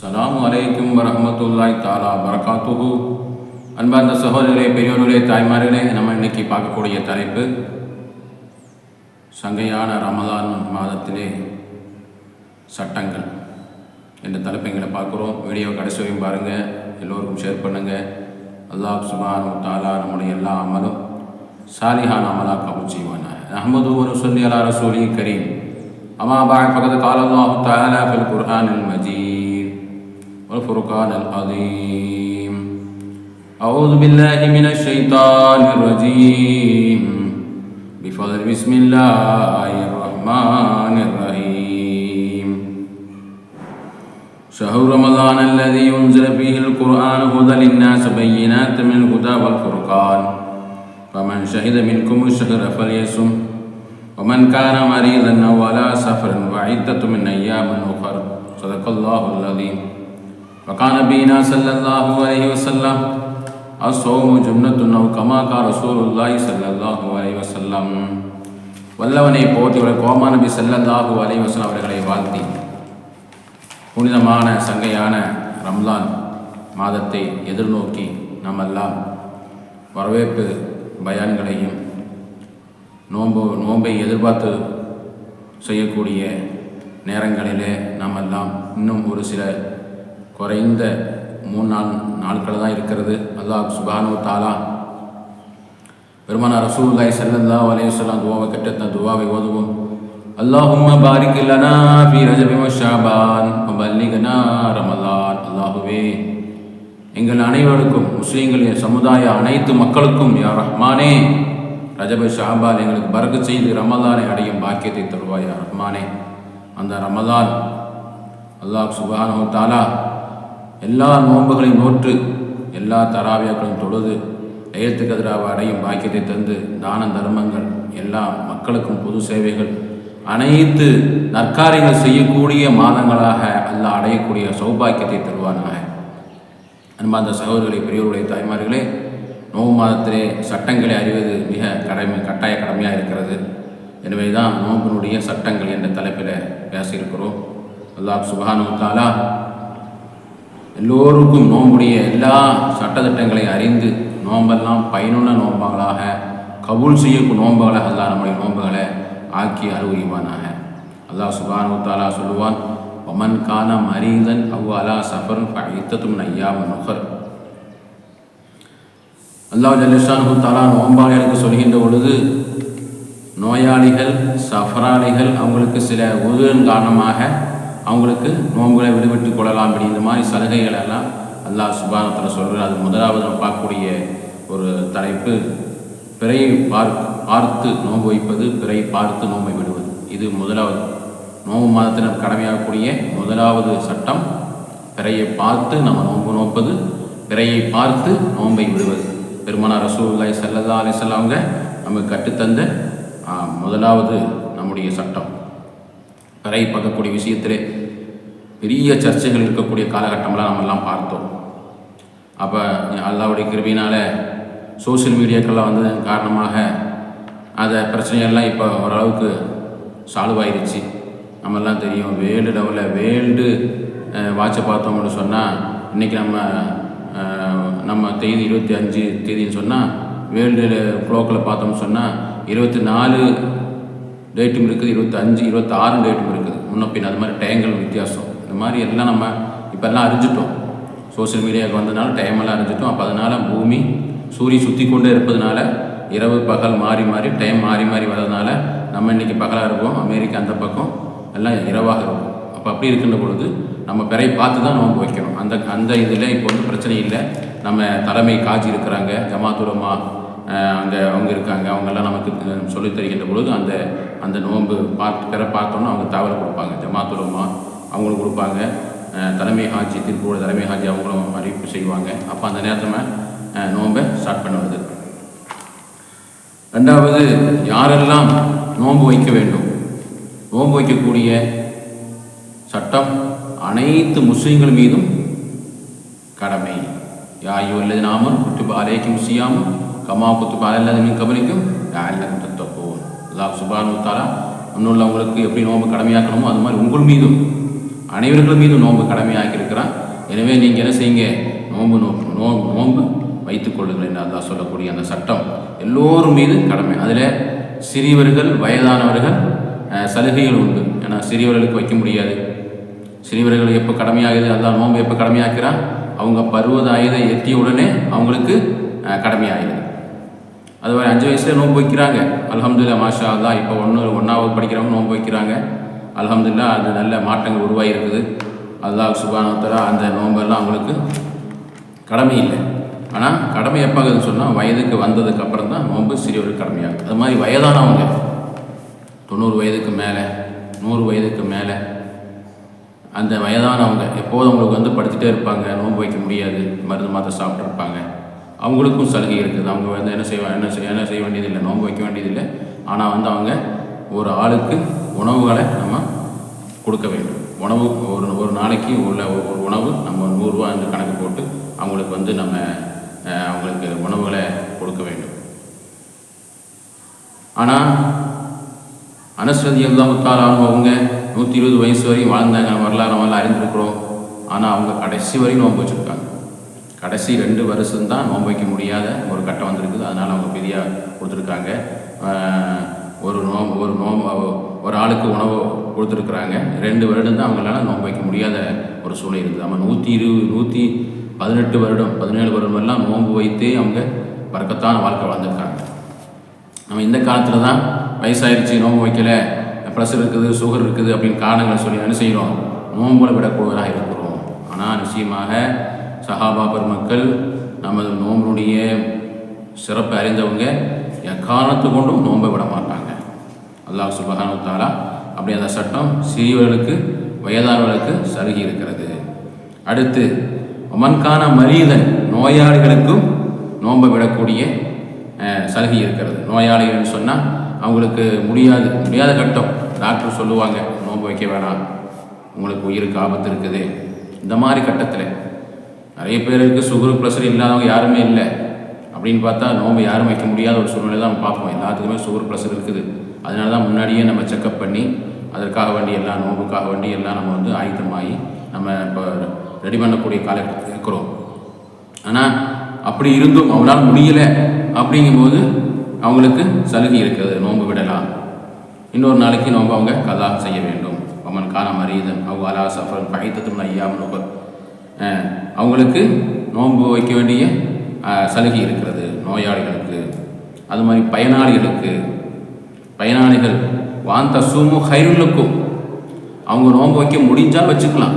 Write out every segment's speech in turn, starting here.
அஸ்லாம் வலைக்கும் வரமத்துல்லாய் தாலா வரகாத்துஹு அன்பார்ந்த சகோதரர்களே பெரியோர்களே தாய்மார்களே நம்ம இன்னைக்கு பார்க்கக்கூடிய தலைப்பு சங்கையான ரமதான் மாதத்திலே சட்டங்கள் என்ற தலைப்பை எங்களை பார்க்குறோம். வீடியோ கடைசியும் பாருங்கள் எல்லோருக்கும் ஷேர் பண்ணுங்கள் அல்லாஹ் சுபான் தாலா நம்முடைய எல்லா அமலும் சாலிஹான் அமலா கபூல் செய்வானா அஹமது ஒரு சொல்லி அலா ரசூலி கரீம். அம்மா பாய் பக்கத்து தாலா ஃபில் குர்ஹானில் மஜீத். والفرقان العظيم. أعوذ بالله من الشيطان الرجيم. بفضل بسم الله الرحمن الرحيم. شهر رمضان الذي أنزل فيه القرآن هدى للناس بينات من الهدى والفرقان. فمن شهد منكم الشهر فليصم. ومن كان مريضا على سفر وعدة من أيام أخر. صدق الله العظيم. وقال نبينا صلى الله عليه وسلم الصوم جنة أو كما قال رسول الله صلى الله عليه وسلم வல்லவனை போற்றியுள்ள கோமா நபி ஸல்லல்லாஹு அலைஹி வஸல்லம் அவர்களை வாழ்த்தி புனிதமான சங்கையான ரம்லான் மாதத்தை எதிர்நோக்கி நம்மெல்லாம் வரவேற்பு பயான்களையும் நோன்பு நோன்பை எதிர்பார்த்து செய்யக்கூடிய நேரங்களிலே நாம் எல்லாம் இன்னும் ஒரு சில குறைந்த மூணு நாள் நாட்கள் தான் இருக்கிறது. அல்லாஹ் சுபானு தாலா பெருமானா ரசூல்லாய் ஸல்லல்லாஹு அலைஹி வஸல்லம் துவாவை கட்ட துவாவை ஓதுவோம். அல்லாஹும்ம பாரிக் லனா ஃபீ ரஜபி ஷாபான் வ பல்லிகனா ரமலான். அல்லாஹுவே எங்கள் அனைவருக்கும் முஸ்லீம்களின் சமுதாய அனைத்து மக்களுக்கும் யா ரஹ்மானே ரஜப ஷாபால் எங்களுக்கு பறக்க செய்து ரமலானை அடையும் பாக்கியத்தை தருவாயா ரஹ்மானே. அந்த ரமலான் அல்லாஹ் சுபானு தாலா எல்லா நோன்புகளையும் நோற்று எல்லா தராவியாக்களும் தொழுது எழுத்து கதிராவை அடையும் பாக்கியத்தை தந்து தான தர்மங்கள் எல்லா மக்களுக்கும் பொது சேவைகள் அனைத்து நற்காரியங்கள் செய்யக்கூடிய மாதங்களாக அல்லாஹ் அடையக்கூடிய சௌபாக்கியத்தை தருவானாக. அன்பார்ந்த சகோதரர்களை பெரியவர்களுடைய தாய்மார்களே நோம்பு மாதத்திலே சட்டங்களை அறிவது மிக கடமை கட்டாய கடமையாக இருக்கிறது. எனவே தான் நோம்பினுடைய சட்டங்கள் என்ற தலைப்பில் பேசியிருக்கிறோம். அல்லாஹ் சுபானு தாலா எல்லோருக்கும் நோம்புடைய எல்லா சட்டத்திட்டங்களை அறிந்து நோம்பெல்லாம் பயனுள்ள நோம்பாளாக கபூல் செய்யக்கூடிய நோம்புகளாக அல்லாஹ் நம்முடைய நோம்புகளை ஆக்கி அருள்வானாக அல்லாஹ் சுபானு தாலா சொல்லுவான் ஒமன் கான மரீதன் அவ்வ அலா சஃபர் இத்தத்தும் ஐயாம நுகர் அல்லாஹ் ஜல்லிஷானு தாலா நோம்பாளிகளுக்கு சொல்கின்ற பொழுது நோயாளிகள் சஃபராளிகள் அவங்களுக்கு சில உதவின் காரணமாக அவங்களுக்கு நோன்புகளை விடுவிட்டு கொள்ளலாம் அப்படி இந்த மாதிரி சலுகைகள் எல்லாம் அல்லாஹ் சுபானத்தில் சொல்கிறார் அது முதலாவது நம்ம பார்க்கக்கூடிய ஒரு தலைப்பு. பிறையை பார் பார்த்து நோன்பு வைப்பது பிறை பார்த்து நோன்பை விடுவது. இது முதலாவது. நோன்பு மாதத்தில் கடமையாகக்கூடிய முதலாவது சட்டம். பிறையை பார்த்து நம்ம நோன்பு நோப்பது பிறையை பார்த்து நோன்பை விடுவது. பெருமானா ரசூல்லாய் சல்லல்லா அலிசல்ல அவங்க நமக்கு கற்றுத்தந்த முதலாவது நம்முடைய சட்டம். பிறை பார்க்கக்கூடிய விஷயத்திலே பெரிய சர்ச்சைகள் இருக்கக்கூடிய காலகட்டமெல்லாம் நம்மெல்லாம் பார்த்தோம். அப்போ அல்லாவுடைய கிருபினால் சோசியல் மீடியாக்கெல்லாம் வந்ததன் காரணமாக அதை பிரச்சனையெல்லாம் இப்போ ஓரளவுக்கு சால்வ் ஆயிடுச்சு நம்மெல்லாம் தெரியும் வேர்ல்டு லெவலில் வேர்ல்டு வாட்சை பார்த்தோம்னு சொன்னால் இன்றைக்கி நம்ம நம்ம தேதி இருபத்தி அஞ்சு தேதின்னு சொன்னால் வேர்ல்டு குளோக்கில் பார்த்தோம்னு சொன்னால் இருபத்தி நாலு டேட்டும் இருக்குது இருபத்தஞ்சு இருபத்தாறு டேட்டும் இருக்குது. முன்ன பின் அது மாதிரி டயங்கள் வித்தியாசம். மாதிரி எல்லாம் நம்ம இப்போல்லாம் அறிஞ்சிட்டோம். சோசியல் மீடியாவுக்கு வந்ததுனால டைமெல்லாம் அறிஞ்சிட்டோம். அப்போ அதனால் பூமி சூரியன் சுற்றி கொண்டே இருப்பதுனால இரவு பகல் மாறி மாறி டைம் மாறி மாறி வர்றதுனால நம்ம இன்றைக்கி பகலாக இருப்போம் அமெரிக்கா அந்த பக்கம் எல்லாம் இரவாக இருக்கும். அப்போ அப்படி இருக்கின்ற பொழுது நம்ம பிறை பார்த்து தான் நோன்பு வைக்கணும். அந்த அந்த இதில் இப்போ வந்து பிரச்சனை இல்லை. நம்ம தலைமை காஜி இருக்கிறாங்க ஜமாத்துரமா அங்கே அவங்க இருக்காங்க. அவங்கெல்லாம் நமக்கு சொல்லித் தருகின்ற பொழுது அந்த அந்த நோன்பு பார்த்து பிற பார்த்தோன்னா அவங்க தகவல் கொடுப்பாங்க. ஜமாத்துரமா அவங்களுக்கு கொடுப்பாங்க. தலைமை ஹாஜி திருப்பூர் தலைமை ஹாஜி அவங்களும் அறிவிப்பு செய்வாங்க. அப்போ அந்த நேரத்தில் நோன்பை ஸ்டார்ட் பண்ணுவது. ரெண்டாவது யாரெல்லாம் நோன்பு வைக்க வேண்டும்? நோன்பு வைக்கக்கூடிய சட்டம் அனைத்து முஸ்லீம்கள் மீதும் கடமை. யாயோ அல்லது நாம குத்துபா அலேக்கும் சியாமும் கமா குத்துபா அல்லது மின் கபலிக்கும் யாரெல்லாம் தத்தப்போம் அல்லாஹ் சுபானு தாலா முன்னுள்ளவங்களுக்கு எப்படி நோன்பு கடமையாக்கணுமோ அது மாதிரி உங்கள் மீதும் அனைவர்கள் மீதும் நோன்பு கடமையாக்கி இருக்கிறான். எனவே நீங்கள் என்ன செய்யுங்க? நோன்பு நோ நோ நோன்பு வைத்துக் கொள்ளுங்கள் என்று அதான் சொல்லக்கூடிய அந்த சட்டம் எல்லோரும் மீது கடமை. அதில் சிறியவர்கள் வயதானவர்கள் சலுகைகள் உண்டு. ஏன்னா சிறியவர்களுக்கு வைக்க முடியாது. சிறியவர்கள் எப்போ கடமையாகுது? அதான் நோன்பு எப்போ கடமையாக்குறான்? அவங்க பருவதாயுதை எட்டிய உடனே அவங்களுக்கு அஹ், கடமையாகுது அது மாதிரி அஞ்சு வயசில் நோன்பு வைக்கிறாங்க. அலமதுல்லா மாஷா அல்லா இப்போ ஒன்று ஒன்றாவது படிக்கிறவங்க நோன்பு வைக்கிறாங்க. அலமதுல்லா அது நல்ல மாற்றங்கள் உருவாகி இருக்குது அல்லாஹ் சுபானத்தரா அந்த நோம்பெல்லாம் அவங்களுக்கு கடமை இல்லை. ஆனால் கடமை எப்பாகுதுன்னு சொன்னால் வயதுக்கு வந்ததுக்கு அப்புறம் தான் நோன்பு சிறிய ஒரு கடமையாகும் அது மாதிரி வயதானவங்க தொண்ணூறு வயதுக்கு மேலே நூறு வயதுக்கு மேலே அந்த வயதானவங்க எப்போதும் அவங்களுக்கு வந்து படுத்துகிட்டே இருப்பாங்க நோன்பு வைக்க முடியாது மருந்து மாத்திரை சாப்பிட்ருப்பாங்க அவங்களுக்கும் சலுகை இருக்குது. அவங்க வந்து என்ன செய்வா என்ன செய்ய என்ன செய்ய வேண்டியதில்லை நோன்பு வைக்க வேண்டியதில்லை. ஆனால் வந்து அவங்க ஒரு ஆளுக்கு உணவுகளை நம்ம கொடுக்க வேண்டும். உணவு ஒரு ஒரு நாளைக்கு உள்ள ஒரு உணவு நம்ம நூறுரூவா என்று கணக்கு போட்டு அவங்களுக்கு வந்து நம்ம அவங்களுக்கு உணவுகளை கொடுக்க வேண்டும். ஆனால் அனஸ்ரதி அல்லாஹால அவங்க நூற்றி இருபது வயசு வரையும் வாழ்ந்தாங்க வரலாறு நம்ம அறிந்திருக்கிறோம். ஆனால் அவங்க கடைசி வரையும் நோன்பு வச்சுருக்காங்க. கடைசி ரெண்டு வருஷம்தான் நோன்பு வைக்க முடியாத ஒரு கட்டம் வந்திருக்குது. அதனால் அவங்க பெரியாக கொடுத்துருக்காங்க. ஒரு நோம்பு ஒரு நோம்பு ஒரு ஆளுக்கு உணவு கொடுத்துருக்குறாங்க. ரெண்டு வருடம் தான் அவங்களால நோன்பு வைக்க முடியாத ஒரு சூழ்நிலை இருக்குது நம்ம நூற்றி இருபது நூற்றி பதினெட்டு வருடம் பதினேழு வருடம் எல்லாம் நோன்பு வைத்து அவங்க பறக்கத்தான வாழ்க்கை வாழ்ந்துருக்காங்க. நம்ம இந்த காலத்தில் தான் வயசாயிருச்சு நோன்பு வைக்கலை ப்ரெஷர் இருக்குது சுகர் இருக்குது அப்படின்னு காரணங்களை சொல்லி என்ன செய்கிறோம் நோன்புல விடக்கூடியதாக இருக்கிறோம். ஆனால் நிச்சயமாக சஹாபா பெருமக்கள் நமது நோம்புடைய சிறப்பை அறிந்தவங்க எக்காரணத்து கொண்டும் நோன்பை விட மாட்டாங்க. அல்லாஹ் சுபஹானு தாலா அப்படி அந்த சட்டம் சிறியவர்களுக்கு வயதானவர்களுக்கு சலுகை இருக்கிறது. அடுத்து ஒமன்கான மரீதன் நோயாளிகளுக்கும் நோன்பை விடக்கூடிய சலுகை இருக்கிறது. நோயாளிகள்னு சொன்னால் அவங்களுக்கு முடியாது முடியாத கட்டம். டாக்டர் சொல்லுவாங்க நோன்பு வைக்க வேணாம். உங்களுக்கு உயிருக்கு ஆபத்து இருக்குது. இந்த மாதிரி கட்டத்தில் நிறைய பேருக்கு சுகர் ப்ரெஷர் இல்லாதவங்க யாருமே இல்லை. அப்படின்னு பார்த்தா நோன்பு யாரும் வைக்க முடியாத ஒரு சூழ்நிலை தான் நம்ம பார்ப்போம். எல்லாத்துக்குமே சுகர் ப்ரெஷர் இருக்குது. அதனால தான் முன்னாடியே நம்ம செக்கப் பண்ணி அதற்காக வேண்டி எல்லா நோம்புக்காக வேண்டி எல்லாம் நம்ம வந்து ஆயத்தமாகி நம்ம இப்போ ரெடி பண்ணக்கூடிய காலகட்டத்தில் இருக்கிறோம். ஆனால் அப்படி இருந்தும் அவங்களால முடியலை அப்படிங்கும்போது அவங்களுக்கு சலுகை இருக்கிறது நோன்பு விடலாம். இன்னொரு நாளைக்கு நோன்பு அவங்க கதா செய்ய வேண்டும். அவன் காலம் மரீதன் அவங்க அலா சஃபர் பகைத்தத்தும் ஐயாம் அவங்களுக்கு நோன்பு வைக்க வேண்டிய சலுகை இருக்கிறது நோயாளிகளுக்கு. அது மாதிரி பயனாளிகளுக்கு. பயனாளிகள் வாந்த சூமு ஹைருலுக்கும் அவங்க நோன்பு வைக்க முடிஞ்சால் வச்சுக்கலாம்.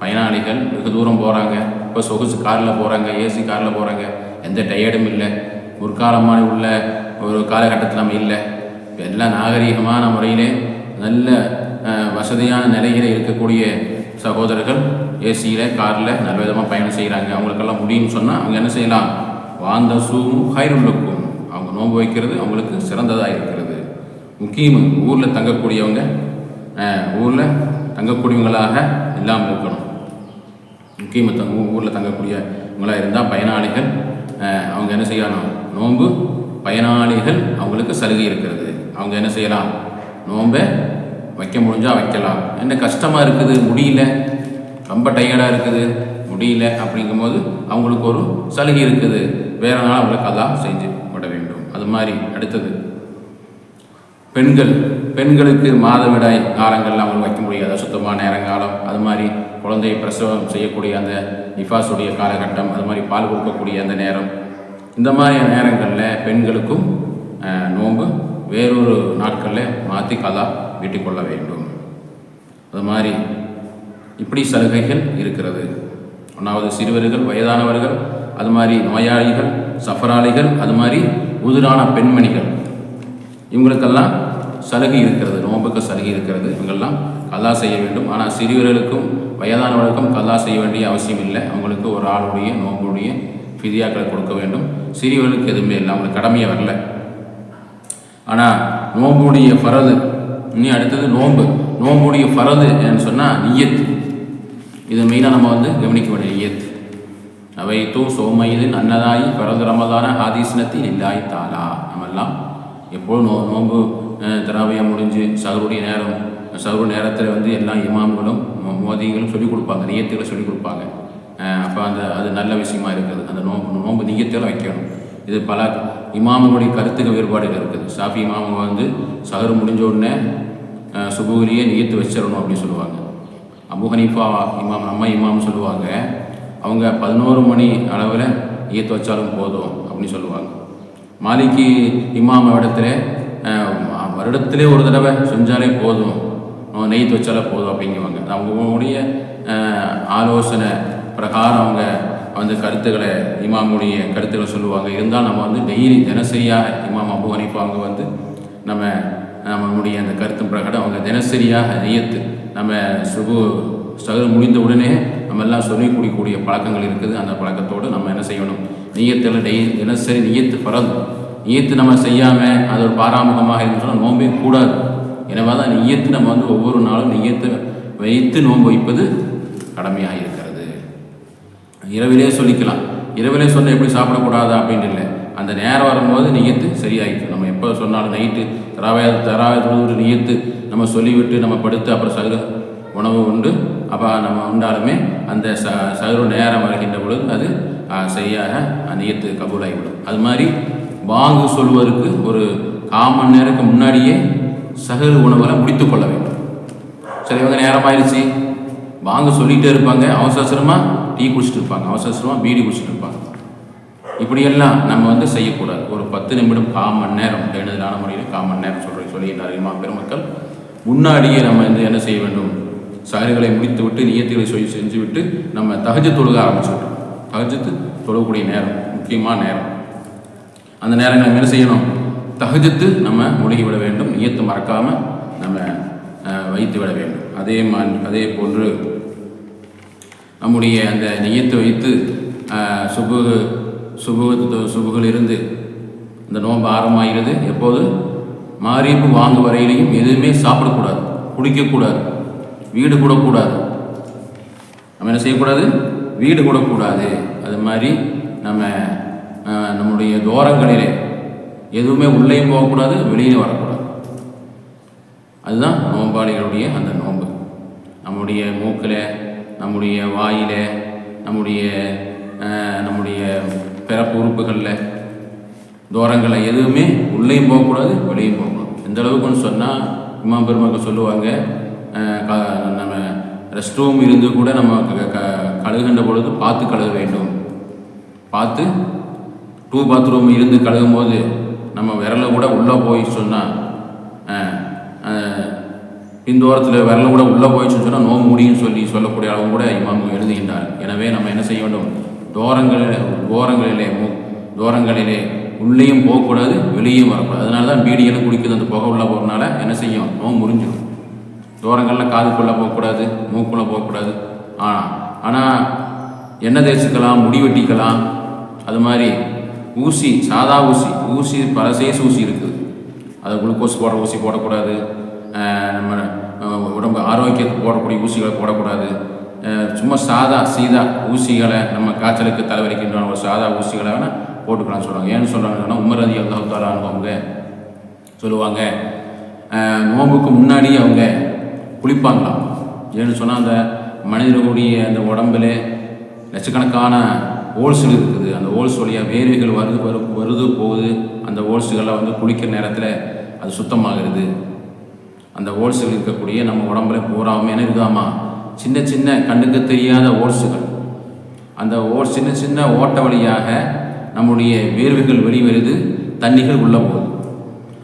பயனாளிகள் வெகு தூரம் போகிறாங்க இப்போ சொகுசு காரில் போகிறாங்க ஏசி காரில் போகிறாங்க எந்த டயர்டும் இல்லை. ஒரு காலமான உள்ள ஒரு காலகட்டத்தில் நம்ம இல்லை. எல்லாம் நாகரீகமான முறையிலே நல்ல வசதியான நிலையில் இருக்கக்கூடிய சகோதரர்கள் ஏசியில் காரில் நல்ல விதமாக பயணம் செய்கிறாங்க அவங்களுக்கெல்லாம் முடியும்னு சொன்னால் அவங்க என்ன செய்யலாம்? வாந்த சூமு ஹைருலுக்கும் அவங்க நோன்பு வைக்கிறது அவங்களுக்கு சிறந்ததாக இருக்குது முக்கியம் ஊரில் தங்கக்கூடியவங்க ஊரில் தங்கக்கூடியவங்களாக இல்லாமல் இருக்கணும். முக்கியமாக தங்க ஊரில் தங்கக்கூடியவங்களாக இருந்தால் பயனாளிகள் அவங்க என்ன செய்யணும் நோன்பு பயனாளிகள் அவங்களுக்கு சலுகை இருக்கிறது. அவங்க என்ன செய்யலாம்? நோன்பை வைக்க முடிஞ்சால் வைக்கலாம். என்ன கஷ்டமாக இருக்குது? முடியல. ரொம்ப டயர்டாக இருக்குது. முடியல அப்படிங்கும்போது அவங்களுக்கு ஒரு சலுகை இருக்குது. வேற நாள் அவங்களுக்கு அதான் செஞ்சு விட வேண்டும். அது மாதிரி அடுத்தது. பெண்கள் பெண்களுக்கு மாதவிடாய் காலங்களில் அவங்க வைக்க முடியாத. சுத்தமான நேரங்காலம் அது மாதிரி குழந்தையை பிரசவம் செய்யக்கூடிய அந்த நிஃபாஸுடைய காலகட்டம் அது மாதிரி பால் கொடுக்கக்கூடிய அந்த நேரம். இந்த மாதிரி நேரங்களில் பெண்களுக்கும் நோன்பு வேறொரு நாட்களில் மாற்றி கலா வீட்டுக்கொள்ள வேண்டும். அது மாதிரி இப்படி சலுகைகள் இருக்கிறது. ஒன்றாவது சிறுவர்கள் வயதானவர்கள் அது மாதிரி நோயாளிகள் சஃபராளிகள் அது மாதிரி உதிரான பெண்மணிகள். இவங்களுக்கெல்லாம் சலுகை இருக்கிறது நோம்புக்கு சலுகை இருக்கிறது. இவங்கெல்லாம் கல்லா செய்ய வேண்டும். ஆனால் சிறியவர்களுக்கும் வயதானவர்களுக்கும் கல்லா செய்ய வேண்டிய அவசியம் இல்லை. அவங்களுக்கு ஒரு ஆளுடைய நோம்புடைய ஃபிதியாக்களை கொடுக்க வேண்டும். சிறியவர்களுக்கு எதுவுமே இல்லை. அவங்களுக்கு கடமையை வரல. ஆனால் நோம்புடைய பரது இனி அடுத்தது நோன்பு. நோம்புடைய பரது என்னன்னு சொன்னால் நியத். இது மெயினாக நம்ம வந்து கவனிக்க வேண்டிய நியத். அவை தூ சோமயிதின் அன்னதாயி பரது ரமதான ஹாதீஸ்னத்தி இல்லாய் தாலா. நம்மெல்லாம் எப்போதும் நோ நோம்பு திராவியம் முடிஞ்சு சகருடைய நேரம் சகரு நேரத்தில் வந்து எல்லா இமாம்களும் மோதிகளும் சொல்லிக் கொடுப்பாங்க நியத்துகளை சொல்லிக் கொடுப்பாங்க. அப்போ அந்த அது நல்ல விஷயமா இருக்குது. அந்த நோம்பு நோம்பு நீயத்தெல்லாம் வைக்கணும். இது பல இமாமுடைய கருத்துக்கு வேறுபாடுகள் இருக்குது. சாஃபி இமாம வந்து சகரு முடிஞ்ச உடனே அஹ், சுபுகிலேயே நீயத்து வச்சிடணும் அப்படின்னு சொல்லுவாங்க. அபு ஹனீஃபா இமாம் நம்ம இமாம் சொல்லுவாங்க அவங்க பதினோரு மணி அளவில் ஈயத்து வச்சாலும் போதும் அப்படின்னு சொல்லுவாங்க. மாலிக்கு இமாம இடத்துல வருடத்திலே ஒரு தடவை செஞ்சாலே போதும். நெய் நெய்த்து போதும் அப்படிங்குவாங்க. அவங்களுடைய ஆலோசனை பிரகாரம் அவங்க வந்து கருத்துக்களை இமாமுடைய கருத்துக்களை சொல்லுவாங்க. இருந்தால் நம்ம வந்து டெய்லி தினசரியாக இமாம் அபு ஹனீஃபா அவங்க வந்து நம்ம நம்மளுடைய அந்த கருத்து பிரகாரம் அவங்க தினசரியாக நெய்யத்து நம்ம சுபு சகர் முடிந்த உடனே நம்ம எல்லாம் சொல்லி குடிக்கக்கூடிய பழக்கங்கள் இருக்குது. அந்த பழக்கத்தோடு நம்ம என்ன செய்யணும்? நீயத்தில் டெய் தினசரி நெய்யத்து பரது நியத்து நம்ம செய்யாமல் அது ஒரு பாராமுகமாக இருந்து சொன்னால் நோம்பே கூடாது. எனவே தான் நியத்து நம்ம வந்து ஒவ்வொரு நாளும் நியத்து வைத்து நோன்பு வைப்பது கடமையாக இருக்கிறது. இரவிலே சொல்லிக்கலாம். இரவிலே சொன்னால் எப்படி சாப்பிடக்கூடாது அப்படின்னு இல்லை. அந்த நேரம் வரும்போது நியத்து சரியாயிடும். நம்ம எப்போ சொன்னாலும் நைட்டு தராவே தராவே ஒரு நியத்து நம்ம சொல்லிவிட்டு நம்ம படுத்து அப்புறம் சகுர உணவு உண்டு. அப்போ நம்ம உண்டாலுமே அந்த ச சகுர நேரம் வருகின்ற பொழுது அது சரியாக அந்த நியத்து கபூலாகிவிடும். அது மாதிரி வாங்கு சொல்வதற்கு ஒரு கால் மணி நேரத்துக்கு முன்னாடியே சகுர உணவுகளை முடித்து கொள்ள வேண்டும். சரி இவங்க நேரமாயிருச்சு வாங்க சொல்லிகிட்டே இருப்பாங்க. அவசரமாக டீ குடிச்சிட்டு இருப்பாங்க. அவசரமாக பீடி குடிச்சிட்டு இருப்பாங்க. இப்படியெல்லாம் நம்ம வந்து செய்யக்கூடாது. ஒரு பத்து நிமிடம் கால் மணி நேரம் எழுதலான முறையில் கால் மணி நேரம் சொல்கிற சொல்லுகின்றார் இமாம் பெருமக்கள். முன்னாடியே நம்ம வந்து என்ன செய்ய வேண்டும்? சகல்களை முடித்து விட்டு நியத்திகளை சொல்லி செஞ்சு விட்டு நம்ம தகஜ தொழுக ஆரம்பிச்சுட்டோம் தகஜத்து தொழக்கூடிய நேரம் முக்கியமான நேரம். அந்த நேரங்கள் நம்ம என்ன செய்யணும்? தகுதித்து நம்ம முழுகி விட வேண்டும். நியத்து மறக்காமல் நம்ம வைத்து விட வேண்டும். அதே மா அதே போன்று நம்முடைய அந்த நெய்யத்தை வைத்து அஹ், சுபுகத்து சுபு சுபுகள் இருந்து இந்த நோன்பு ஆரம்பமாகிறது. எப்போது? மாரியப்பு வாங்க வரையிலையும் எதுவுமே சாப்பிடக்கூடாது. குடிக்கக்கூடாது. வீடு கூடக்கூடாது. நம்ம என்ன செய்யக்கூடாது? வீடு கூடக்கூடாது. அது மாதிரி நம்ம நம்முடைய துவாரங்களிலே எதுவுமே உள்ளேயும் போகக்கூடாது வெளியிலும் வரக்கூடாது. அதுதான் நோம்பாளிகளுடைய அந்த நோன்பு. நம்முடைய மூக்கில் நம்முடைய வாயில் நம்முடைய நம்முடைய பிறப்பு உறுப்புகளில் தூரங்களில் எதுவுமே உள்ளேயும் போகக்கூடாது வெளியும் போகக்கூடாது. எந்த அளவுக்குன்னு சொன்னால் இம்மா பெருமக்கள் சொல்லுவாங்க க- நம்ம ரெஸ்ட் ரூம் இருந்து கூட நம்ம க- கழுகின்ற பொழுது பார்த்து கழுக வேண்டும். பார்த்து டூ பாத்ரூம் இருந்து கழுகும் போது நம்ம விரல கூட உள்ளே போய் சொன்னால் பிந்தோரத்தில் விரல கூட உள்ளே போயிடுச்சுன்னு சொன்னால் நோ முடியும்னு சொல்லி சொல்லக்கூடிய அளவு கூட இமாம் எழுதுகின்றார். எனவே நம்ம என்ன செய்ய வேண்டும்? தோரங்களில் ஓரங்களிலே மு தோரங்களிலே உள்ளேயும் போகக்கூடாது வெளியும் வரக்கூடாது. அதனால தான் பீடியெல்லாம் குடிக்கிறது அந்த புகை உள்ள போகிறனால என்ன செய்யும்? நோ முறிஞ்சிடும் தோரங்களில் காதுக்குள்ளே போகக்கூடாது மூக்குள்ளே போகக்கூடாது. ஆனால் ஆனால் எண்ணெய் தேய்ச்சிக்கலாம் முடி வெட்டிக்கலாம். அது மாதிரி ஊசி சாதா ஊசி ஊசி பல சைஸ் ஊசி இருக்குது அது குளுக்கோஸ் போடுற ஊசி போடக்கூடாது. நம்ம உடம்பு ஆரோக்கியத்துக்கு போடக்கூடிய ஊசிகளை போடக்கூடாது. சும்மா சாதா சீதா ஊசிகளை நம்ம காய்ச்சலுக்கு தலைவலிக்கின்ற ஒரு சாதா ஊசிகளை வேணால் போட்டுக்கலாம்னு சொல்கிறாங்க ஏன்னு சொல்கிறாங்கன்னா உமர் அதி அல்லாஹாலான்னு அவங்க சொல்லுவாங்க நோம்புக்கு முன்னாடி அவங்க குளிப்பாங்களாம். ஏன்னு சொன்னால் அந்த மனிதர்களுடைய அந்த உடம்புல லட்சக்கணக்கான ஹோல்ஸ்கள் இருக்குது. அந்த ஹோல்ஸ் வழியாக வேர்வைகள் வருது வரு வருது போகுது. அந்த ஹோல்ஸுகளில் வந்து குளிக்கிற நேரத்தில் அது சுத்தமாகிறது. அந்த ஹோல்ஸுகள் இருக்கக்கூடிய நம்ம உடம்புல பூராவுமே என்ன இருக்குதாமா சின்ன சின்ன கண்ணுக்கு தெரியாத ஓட்ஸுகள் அந்த ஓ சின்ன சின்ன ஓட்ட வழியாக நம்முடைய வேர்வைகள் வெளிவருது தண்ணிகள் உள்ளே போகுது.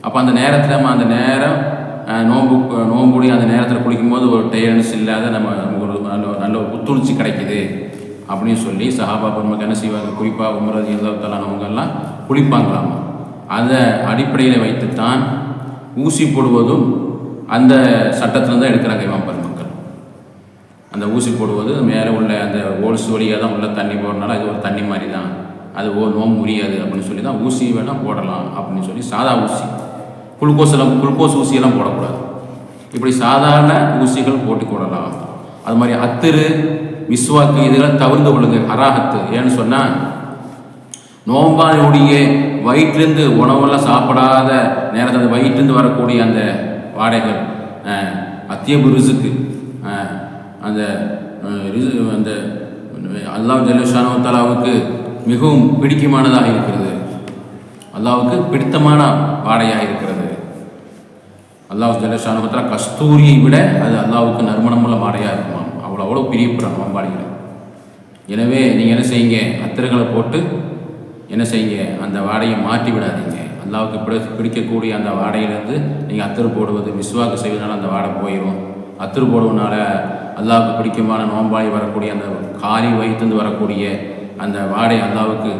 அப்போ அந்த நேரத்தில் நம்ம அந்த நேரம் நோம்பு நோன்பு நோம்புடைய அந்த நேரத்தில் குளிக்கும்போது ஒரு டயர்னஸ் இல்லாத நம்ம நமக்கு ஒரு நல்ல நல்ல ஒரு புத்துணர்ச்சி கிடைக்குது. அப்படின்னு சொல்லி சஹாபா பெருமக்கள் என்ன செய்வாங்க குறிப்பாக உமரது அவங்க எல்லாம் குளிப்பாங்களாமா? அதை அடிப்படையில் வைத்துத்தான் ஊசி போடுவதும் அந்த சட்டத்தில் தான் எடுக்கிறாங்க இவன் பெருமக்கள். அந்த ஊசி போடுவது மேலே உள்ள அந்த ஓல்ஸ் வழியாக தான் உள்ள தண்ணி போடுறனால அது ஒரு தண்ணி மாதிரி தான் அது ஓ நோம் முடியாது அப்படின்னு சொல்லி தான் ஊசி வேணால் போடலாம் அப்படின்னு சொல்லி சாதா ஊசி. குளுக்கோஸ் எல்லாம் குளுக்கோஸ் ஊசியெல்லாம் போடக்கூடாது. இப்படி சாதாரண ஊசிகள் போட்டு போடலாம் அது மாதிரி அத்திரு விஸ்வாக்கு இதெல்லாம் தவிர்த்து கொள்ளுங்க. அராகத்து. ஏன்னு சொன்னால் நோம்பானுடைய வயிற்றிலிருந்து உணவெல்லாம் சாப்பிடாத நேரத்தில் அந்த வயிற்றிலிருந்து வரக்கூடிய அந்த வாடைகள் அஹ், அத்தியபு ரிசுக்கு அந்த அந்த அல்லாஹ் ஜல்லுஷானோ தலாவுக்கு மிகவும் பிடிக்குமானதாக இருக்கிறது. அல்லாவுக்கு பிடித்தமான வாடையாக இருக்கிறது. அல்லாஹ் ஜல்லுஷானோ தலா கஸ்தூரியை விட அது அல்லாவுக்கு நறுமணமுள்ள வாடையாக இருக்குமா? அவ்வளோ அவ்வளோ பிரியப்படுறாங்க வம்பாடிகளை எனவே நீங்கள் என்ன செய்யுங்க? அத்திரங்களை போட்டு என்ன செய்யுங்க? அந்த வாடையை மாற்றி விடாதீங்க. அல்லாவுக்கு பிடி பிடிக்கக்கூடிய அந்த வாடையிலேருந்து நீங்கள் அத்தர் போடுவது விஸ்வாக்கு செய்வதனால அந்த வாடை போயிடும் அத்தர் போடுவதனால அல்லாவுக்கு பிடிக்குமான நோம்பாளி வரக்கூடிய அந்த காலி வயிற்றுந்து வரக்கூடிய அந்த வாடை அல்லாவுக்கு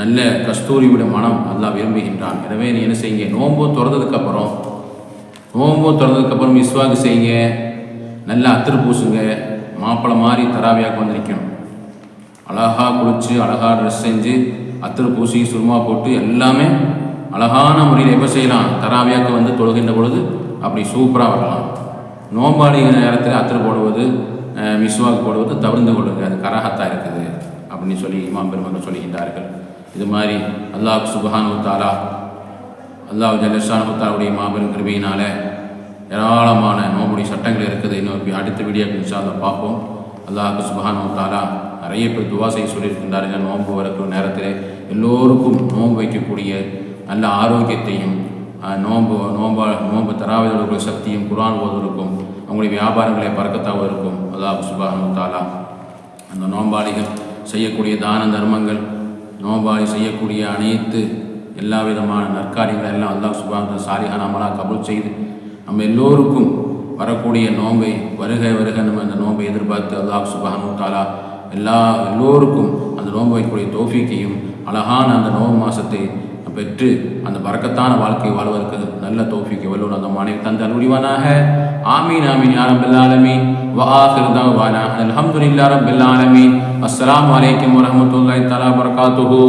நல்ல கஸ்தூரி விட மனம் அல்லா விரும்புகின்றான். எனவே நீ என்ன செய்யுங்க? நோம்பும் திறந்ததுக்கப்புறம் நோம்பும் திறந்ததுக்கப்புறம் விஸ்வாக்கு செய்யுங்க. நல்லா அத்திரு பூசுங்க. மாப்பிள்ளை மாதிரி தராவியாக வந்து நிற்கணும் அழகாக குளிச்சு அழகாக ட்ரெஸ் செஞ்சு அத்திரு பூசி சுருமா போட்டு எல்லாமே அழகான முறையில் எப்போ செய்யலாம்? தராவியாக்க வந்து தொழுகின்ற பொழுது அப்படி சூப்பராக வரலாம். நோம்பாடி நேரத்தில் அத்தர் போடுவது அஹ், மிஸ்வாக் போடுவது தவிர்ந்து கொள்ளுங்க. அது கரகத்தாக இருக்குது அப்படின்னு சொல்லி இமாம் பெருமக்கள் சொல்லுகின்றார்கள். இது மாதிரி அல்லாஹ் சுபஹான் தாலா அல்லாஹ் ஜலஷான் தாலுடைய மாபெரும் கிருபையினால ஏராளமான நோம்புடைய சட்டங்கள் இருக்குது. இன்னொரு அடுத்த வீடியோ இன்ஷால்ல பார்ப்போம். அல்லாஹ் சுபஹான் தாலா நிறைய பேர் துவா செய்ய சொல்லியிருக்கின்றார்கள். நோன்பு வரக்கூடிய நேரத்தில் எல்லோருக்கும் நோன்பு வைக்கக்கூடிய நல்ல ஆரோக்கியத்தையும் நோன்பு நோன்பா நோன்பு தராவதற்குரிய சக்தியும் குரான் ஓதுவதற்கும் அவங்களுடைய வியாபாரங்களை பறக்கத்தாவதற்கும் அல்லாஹ் சுபஹானு தாலா அந்த நோம்பாளிகள் செய்யக்கூடிய தான தர்மங்கள் நோன்பாளி செய்யக்கூடிய அனைத்து எல்லா விதமான நற்காரியங்கள் எல்லாம் அல்லாஹ் சுபாந்த சாலிஹான அமலா கபூல் செய்து நம்ம எல்லோருக்கும் வரக்கூடிய நோம்பை வருக வருக நம்ம அந்த நோம்பை எதிர்பார்த்து அல்லாஹ் சுபானு தாலா எல்லா எல்லோருக்கும் அந்த நோன்பு வைக்கக்கூடிய தோஃபிக்கையும் அழகான அந்த நோம்பு மாதத்தை பெற்று அந்த பறக்கத்தான வாழ்க்கையை வாழ்வதற்கு நல்ல தோஃபிக்கு வல்லூர் அந்த மாணவி தந்த முடிவானாக ஆமீன் ஆமீன் யாரம் பில்லாலமி வஆஹிர்தா வானா அல்ஹம்துலில்லாஹ் ரப்பில் ஆலமீன். அஸ்ஸலாமு அலைக்கும் வரஹ்மத்துல்லாஹி தஆலா பரகாத்துஹு